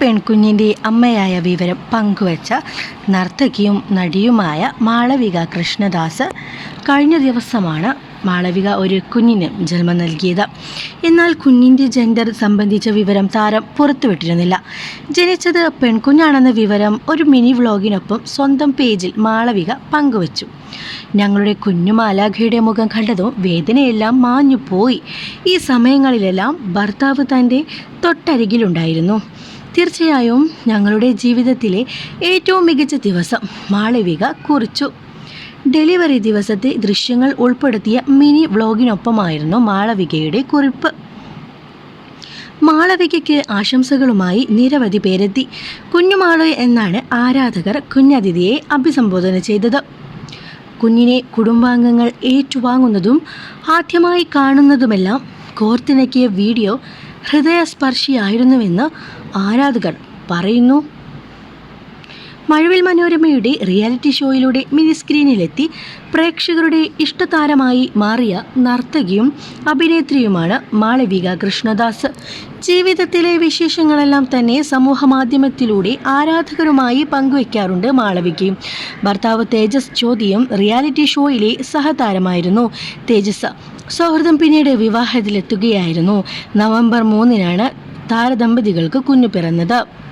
പെൺകുഞ്ഞിന്റെ അമ്മയായ വിവരം പങ്കുവച്ച നർത്തകിയും നടിയുമായ മാളവിക കൃഷ്ണദാസ് കഴിഞ്ഞ ദിവസമാണ് മാളവിക ഒരു കുഞ്ഞിന് ജന്മം നൽകിയത്. എന്നാൽ കുഞ്ഞിന്റെ ജെൻഡർ സംബന്ധിച്ച വിവരം താരം പുറത്തുവിട്ടിരുന്നില്ല. ജനിച്ചത് പെൺകുഞ്ഞാണെന്ന വിവരം ഒരു മിനി വ്ളോഗിനൊപ്പം സ്വന്തം പേജിൽ മാളവിക പങ്കുവച്ചു. ഞങ്ങളുടെ കുഞ്ഞു മാലാഖയുടെ മുഖം കണ്ടതും വേദനയെല്ലാം മാഞ്ഞു പോയി ഈ സമയങ്ങളിലെല്ലാം ഭർത്താവ് തന്റെ തൊട്ടരികിലുണ്ടായിരുന്നു. തീർച്ചയായും ഞങ്ങളുടെ ജീവിതത്തിലെ ഏറ്റവും മികച്ച ദിവസം മാളവിക കുറിച്ചു. ഡെലിവറി ദിവസത്തെ ദൃശ്യങ്ങൾ ഉൾപ്പെടുത്തിയ മിനി വ്ളോഗിനൊപ്പമായിരുന്നു മാളവികയുടെ കുറിപ്പ്. മാളവികയ്ക്ക് ആശംസകളുമായി നിരവധി പേരെത്തി. കുഞ്ഞുമാൾ എന്നാണ് ആരാധകർ കുഞ്ഞതിഥിയെ അഭിസംബോധന ചെയ്തത്. കുഞ്ഞിനെ കുടുംബാംഗങ്ങൾ ഏറ്റുവാങ്ങുന്നതും ആദ്യമായി കാണുന്നതുമെല്ലാം കോർത്തിണക്കിയ വീഡിയോ ഹൃദയസ്പർശിയായിരുന്നുവെന്ന് ആരാധകർ പറയുന്നു. മഴവിൽ മനോരമയുടെ റിയാലിറ്റി ഷോയിലൂടെ മിനി സ്ക്രീനിലെത്തി പ്രേക്ഷകരുടെ ഇഷ്ടതാരമായി മാറിയ നർത്തകിയും അഭിനേത്രിയുമാണ് മാളവിക കൃഷ്ണദാസ്. ജീവിതത്തിലെ വിശേഷങ്ങളെല്ലാം തന്നെ സമൂഹ മാധ്യമത്തിലൂടെ ആരാധകരുമായി പങ്കുവയ്ക്കാറുണ്ട് മാളവികയും. ഭർത്താവ് തേജസ് ചോദ്യം റിയാലിറ്റി ഷോയിലെ സഹതാരമായിരുന്നു തേജസ്. സൗഹൃദം പിന്നീട് വിവാഹത്തിലെത്തുകയായിരുന്നു. നവംബർ മൂന്നിനാണ് താരദമ്പതികൾക്ക് കുഞ്ഞു പിറന്നത്.